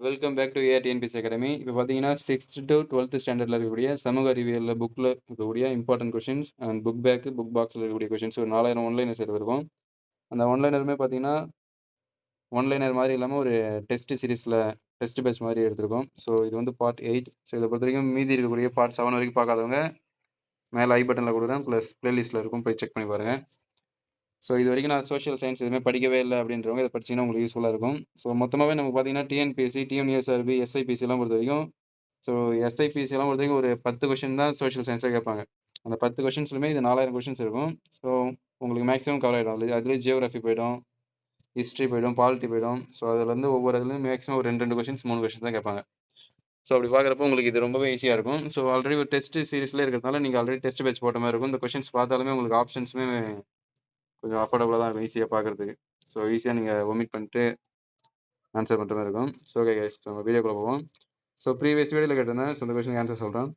Welcome back to A R TNPS academy இப்போ பார்த்தீங்கன்னா sixth to twelfth ஸ்டாண்டர்டில் இருக்கக்கூடிய சமூக அறிவியலில் புக்கில் இருக்கக்கூடிய important questions and book back book பாக்ஸில் இருக்கக்கூடிய கொஷின்ஸ் ஒரு நாலாயிரம் ஒன்லைனர்ஸ் எடுத்திருக்கோம் அந்த ஒன்லைனருமே பார்த்தீங்கன்னா ஒன்லைனர் மாதிரி இல்லாமல் ஒரு டெஸ்ட் சீரீஸில் டெஸ்ட் பேட்ச் மாதிரி எடுத்திருக்கோம். ஸோ இது வந்து பார்ட் எயிட் ஸோ இதை பொறுத்த வரைக்கும் மீதி இருக்கக்கூடிய பார்ட் செவன் வரைக்கும் பார்க்காதவங்க மேலே ஐ பட்டனில் கொடுக்குறேன். ப்ளஸ் ப்ளேலிஸ்ட்டில் இருக்கும். போய் செக் பண்ணி பாருங்கள் ஸோ இது வரைக்கும் நான் சோஷியல் சயின்ஸ் எதுவுமே படிக்கவே இல்லை அப்படின்றவங்க இதை படிச்சிங்கன்னா உங்களுக்கு யூஸ்ஃபுல்லாக இருக்கும். ஸோ மொத்தமாகவே நம்ம பார்த்தீங்கன்னா டிஎன்பிஎஸ்சி டிஎம்யூஎஸ்ஆர்பி எஸ்ஐபிசிலாம் பொறுத்த வரைக்கும் ஸோ எஸ்ஐபிசிலாம் பொறுத்த வரைக்கும் ஒரு பத்து கொஷின் தான் சோஷியல் சயின்ஸாக கேட்பாங்க. அந்த பத்து கொஷின்ஸ்லுமே இது நாலாயிரம் கொஷின்ஸ் இருக்கும். ஸோ உங்களுக்கு மேக்ஸிமம் கவர் ஆகிடும் அதுலேயே ஜியோகிராஃபி போயிடும் ஹிஸ்ட்ரி போயிடும் பாலிட்டி போயிடும். ஸோ அதில் வந்து ஒவ்வொரு இதுலேயும் மேக்ஸிமம் ஒரு ரெண்டு ரெண்டு கொஷின்ஸ் மூணு கொஷின்ஸ் தான் கேட்பாங்க. ஸோ அப்படி பார்க்குறப்போ உங்களுக்கு இது ரொம்பவே ஈஸியாக இருக்கும். ஸோ ஆல்ரெடி ஒரு டெஸ்ட் சீரிஸில் இருக்கிறதுனால நீங்கள் ஆல்ரெடி டெஸ்ட் பேட்ச் போட்ட மாதிரி இருக்கும். இந்த கொஷின்ஸ் பார்த்தாலுமே உங்களுக்கு ஆப்ஷன்ஸுமே கொஞ்சம் அஃபோர்டபுளாக தான் இருக்கும் ஈஸியாக பார்க்குறதுக்கு. ஸோ ஈஸியாக நீங்கள் ஒமிட் பண்ணிட்டு ஆன்சர் பண்ணுற மாதிரி இருக்கும். ஸோ ஓகே கைஸ் நம்ம வீடியோக்குள்ளே போவோம். ஸோ ப்ரீவியஸ் வீடியோவில் கேட்டிருந்தேன் ஸோ இந்த கொஸ்டினுக்கு ஆன்சர் சொல்கிறேன்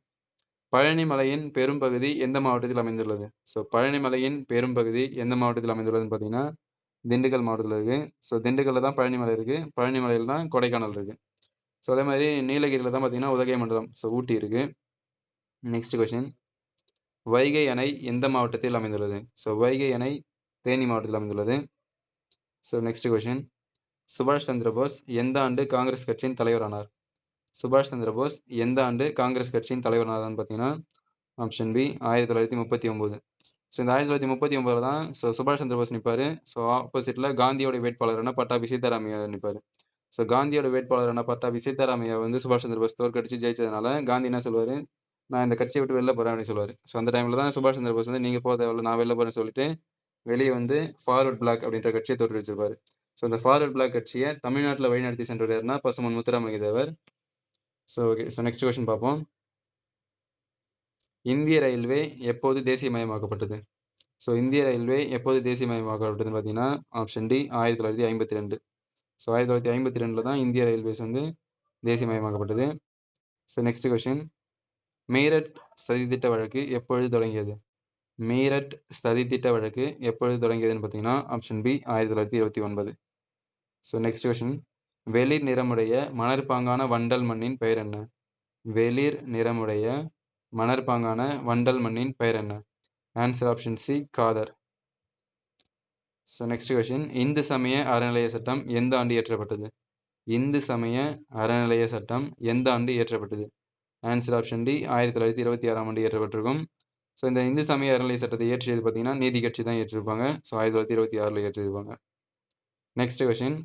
பழனி மலையின் பெரும்பகுதி எந்த மாவட்டத்தில் அமைந்துள்ளது? ஸோ பழனி மலையின் பெரும்பகுதி எந்த மாவட்டத்தில் அமைந்துள்ளதுன்னு பார்த்தீங்கன்னா திண்டுக்கல் மாவட்டத்தில் இருக்குது ஸோ திண்டுக்கல்லில் தான் பழனி மலை இருக்குது பழனி மலையில் தான் கொடைக்கானல் இருக்குது ஸோ அதே மாதிரி நீலகிரியில் தான் பார்த்தீங்கன்னா உதகை மண்டலம். ஸோ ஊட்டி இருக்குது நெக்ஸ்ட் கொஷின் வைகை அணை எந்த மாவட்டத்தில் அமைந்துள்ளது? ஸோ வைகை அணை தேனி மாவட்டத்தில் அமைந்துள்ளது. ஸோ நெக்ஸ்ட் கொஷின் சுபாஷ் சந்திரபோஸ் எந்த ஆண்டு காங்கிரஸ் கட்சியின் தலைவரானார்? சுபாஷ் சந்திரபோஸ் எந்த ஆண்டு காங்கிரஸ் கட்சியின் தலைவரானார்னு பார்த்தீங்கன்னா ஆப்ஷன் பி ஆயிரத்தி தொள்ளாயிரத்தி முப்பத்தி ஒம்பது. ஸோ இந்த ஆயிரத்தி தொள்ளாயிரத்தி முப்பத்தி ஒம்பதில் தான் ஸோ சுபாஷ் சந்திரபோஸ் நிற்பார் ஸோ ஆப்போசிட்டில் காந்தியோட வேட்பாளரான பட்டாபி சீதாராமையா நிற்பார் ஸோ காந்தியோட வேட்பாளரான பட்டாபி சீதாராமையா வந்து சுபாஷ் சந்திரபோஸ் தோற்கடிச்சு ஜெயிச்சதுனால காந்தி என்ன சொல்லுவார் நான் இந்த கட்சியை விட்டு வெளில போகிறேன் அப்படின்னு சொல்லுவார் ஸோ அந்த டைமில் தான் சுபாஷ் சந்திரபோஸ் வந்து நீங்கள் போக தேவையில்ல நான் வெளில போகிறேன்னு சொல்லிட்டு வெளியே வந்து ஃபார்வர்ட் பிளாக் அப்படின்ற கட்சியை தோற்று வச்சிருப்பாரு. ஸோ அந்த ஃபார்வர்ட் பிளாக் கட்சியை தமிழ்நாட்டில் வழிநடத்தி சென்றவர் யாருன்னா Pasumpon Muthuramalinga Thevar so okay so next question பார்ப்போம். இந்திய ரயில்வே எப்போது தேசியமயமாக்கப்பட்டது? ஸோ இந்திய ரயில்வே எப்போது தேசியமயமாக்கப்பட்டதுன்னு பார்த்தீங்கன்னா ஆப்ஷன் டி ஆயிரத்தி தொள்ளாயிரத்தி ஐம்பத்தி ரெண்டு. ஸோ ஆயிரத்தி தொள்ளாயிரத்தி ஐம்பத்தி ரெண்டில் தான் இந்திய ரயில்வேஸ் வந்து தேசியமயமாக்கப்பட்டது. ஸோ நெக்ஸ்ட் கொஷின் மீரட் சதித்திட்ட வழக்கு எப்பொழுது தொடங்கியது? மீரட் சதித்திட்ட வழக்கு எப்பொழுது தொடங்கியதுன்னு பார்த்தீங்கன்னா ஆப்ஷன் பி ஆயிரத்தி தொள்ளாயிரத்தி இருபத்தி ஒன்பது. ஸோ நெக்ஸ்ட் கொஷின் வெளிர் நிறமுடைய மணற்பாங்கான வண்டல் மண்ணின் பெயர் என்ன? வெளிர் நிறமுடைய மணற்பாங்கான வண்டல் மண்ணின் பெயர் என்ன? Answer option C Kader. So next question Hindu சமய அறநிலைய சட்டம் எந்த ஆண்டு இயற்றப்பட்டது? இந்து சமய அறநிலைய சட்டம் எந்த ஆண்டு இயற்றப்பட்டது? ஆன்சர் ஆப்ஷன் டி ஆயிரத்தி தொள்ளாயிரத்தி இருபத்தி ஆறாம் ஆண்டு இயற்றப்பட்டிருக்கும். ஸோ இந்த இந்து சமய அறநிலை சட்டத்தை இயற்றியது பார்த்தீங்கன்னா நீதி கட்சி தான் ஏற்றிருப்பாங்க ஸோ ஆயிரத்தி தொள்ளாயிரத்தி இருபத்தி ஆறில் ஏற்றிருப்பாங்க நெக்ஸ்ட் கொஷின்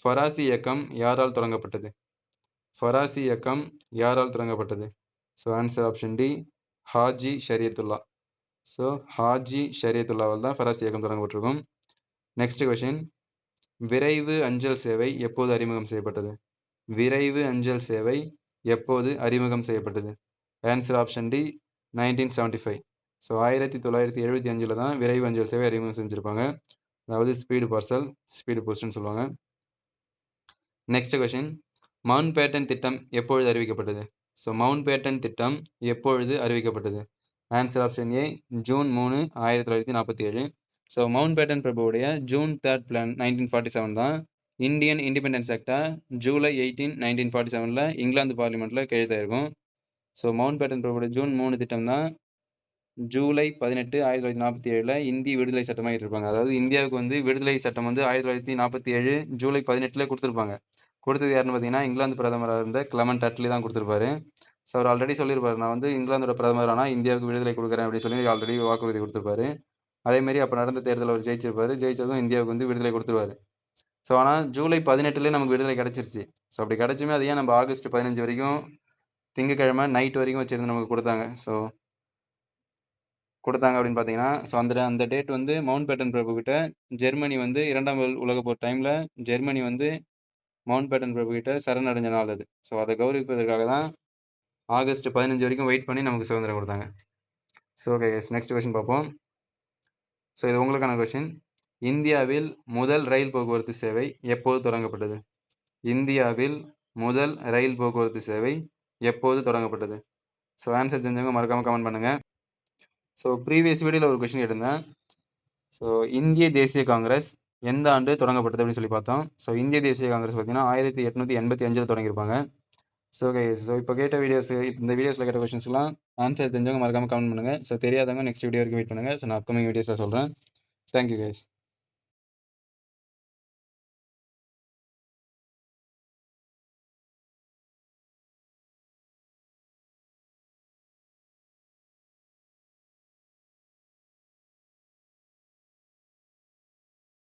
ஃபராசி இயக்கம் யாரால் தொடங்கப்பட்டது? ஃபராசி இயக்கம் யாரால் தொடங்கப்பட்டது? So answer option D Haji Shariatullah. So Haji ஷரியத்துல்லாவால் தான் ஃபராசி இயக்கம் தொடங்கப்பட்டிருக்கும். நெக்ஸ்ட் கொஷின் விரைவு அஞ்சல் சேவை எப்போது அறிமுகம் செய்யப்பட்டது? விரைவு அஞ்சல் சேவை எப்போது அறிமுகம் செய்யப்பட்டது? Answer option D nineteen seventy five. So ஆயிரத்தி தொள்ளாயிரத்தி எழுபத்தி அஞ்சில் தான் விரைவு அஞ்சல் சேவை அறிமுகம் செஞ்சுருப்பாங்க. அதாவது ஸ்பீடு பார்சல் ஸ்பீடு போஸ்ட்னு சொல்லுவாங்க. நெக்ஸ்ட் கொஷின் மவுண்ட் பேட்டன் திட்டம் எப்பொழுது அறிவிக்கப்பட்டது? ஸோ மவுண்ட் பேட்டன் திட்டம் எப்பொழுது அறிவிக்கப்பட்டது? ஆன்சர் ஆப்ஷன் ஏ ஜூன் மூணு ஆயிரத்தி தொள்ளாயிரத்தி நாற்பத்தி ஏழு. So Mountbatten பிரபுவுடைய June third plan nineteen forty seven தான் இந்தியன் இண்டிபெண்டன்ஸ் ஆக்டாக ஜூலை எயிட்டீன் நைன்டீன் ஃபார்ட்டி செவனில் இங்கிலாந்து பார்லிமெண்ட்டில் கையெழுத்தாயிருக்கும். ஸோ மவுண்ட் பேட்டன் பிரபுடைய ஜூன் மூணு திட்டம் தான் ஜூலை பதினெட்டு ஆயிரத்தி தொள்ளாயிரத்தி நாற்பத்தி ஏழில் இந்திய விடுதலை சட்டமாக இருப்பாங்க அதாவது இந்தியாவுக்கு வந்து விடுதலை சட்டம் வந்து ஆயிரத்தி தொள்ளாயிரத்தி நாற்பத்தி ஏழு ஜூலை பதினெட்டில் கொடுத்துருப்பாங்க. கொடுத்தது யாருன்னு பார்த்தீங்கன்னா இங்கிலாந்து பிரதமராக இருந்த கிளமன் டட்லி தான் கொடுத்துருப்பாரு. ஸோ அவர் ஆல்ரெடி சொல்லியிருப்பார் நான் வந்து இங்கிலாந்தோட பிரதமர் ஆனால் இந்தியாவுக்கு விடுதலை கொடுக்குறேன் அப்படின்னு சொல்லி ஆல்ரெடி வாக்குறுதி கொடுத்துருப்பாரு. அதேமாரி அப்போ நடந்த தேர்தலில் அவர் ஜெயிச்சிருப்பாரு. ஜெயிச்சதும் இந்தியாவுக்கு வந்து விடுதலை கொடுத்துருவாரு. ஸோ ஆனால் ஜூலை பதினெட்டுலேயே நமக்கு விடுதலை கிடச்சிருச்சு. ஸோ அப்படி கிடச்சுமே அது ஏன் நம்ம ஆகஸ்ட் பதினஞ்சு வரைக்கும் திங்கக்கிழமை நைட் வரைக்கும் வச்சுருந்து நமக்கு கொடுத்தாங்க. ஸோ கொடுத்தாங்க அப்படின்னு பார்த்தீங்கன்னா ஸோ அந்த அந்த டேட் வந்து மவுண்ட் பேட்டன் பிரபு கிட்ட ஜெர்மனி வந்து இரண்டாம் உலக போர் டைமில் ஜெர்மனி வந்து மவுண்ட் பேட்டன் பிரபு கிட்ட சரணடைஞ்ச நாள் அது. ஸோ அதை கௌரவிப்பதற்காக தான் ஆகஸ்ட் பதினஞ்சு வரைக்கும் வெயிட் பண்ணி நமக்கு சுதந்திரம் கொடுத்தாங்க. ஸோ ஓகே நெக்ஸ்ட் கொஷின் பார்ப்போம். ஸோ இது உங்களுக்கான கொஷின் இந்தியாவில் முதல் ரயில் போக்குவரத்து சேவை எப்போது தொடங்கப்பட்டது? இந்தியாவில் முதல் ரயில் போக்குவரத்து சேவை எப்போது தொடங்கப்பட்டது? ஸோ ஆன்சர் தெரிஞ்சவங்க மறக்காமல் கமெண்ட் பண்ணுங்கள் ஸோ ப்ரீவியஸ் வீடியோவில் ஒரு கொஷின் கேட்டிருந்தேன். ஸோ இந்திய தேசிய காங்கிரஸ் எந்த ஆண்டு தொடங்கப்பட்டது அப்படின்னு சொல்லி பார்த்தோம். ஸோ இந்திய தேசிய காங்கிரஸ் பார்த்தீங்கன்னா ஆயிரத்தி எட்நூற்றி எண்பத்தி அஞ்சில் தொடங்கியிருப்பாங்க. ஸோ ஓகே ஸோ இப்போ கேட்ட வீடியோஸ் இந்த வீடியோஸில் கேட்ட கொஷின்ஸ்லாம் ஆன்சர் தெரிஞ்சவங்க மறக்காமல் கமெண்ட் பண்ணுங்கள் ஸோ தெரியாதவங்க நெக்ஸ்ட் வீடியோ வரைக்கும் வெயிட் பண்ணுங்கள் ஸோ நான் அப்கமிங் வீடியோஸில் சொல்கிறேன் தேங்க்யூ கைஸ்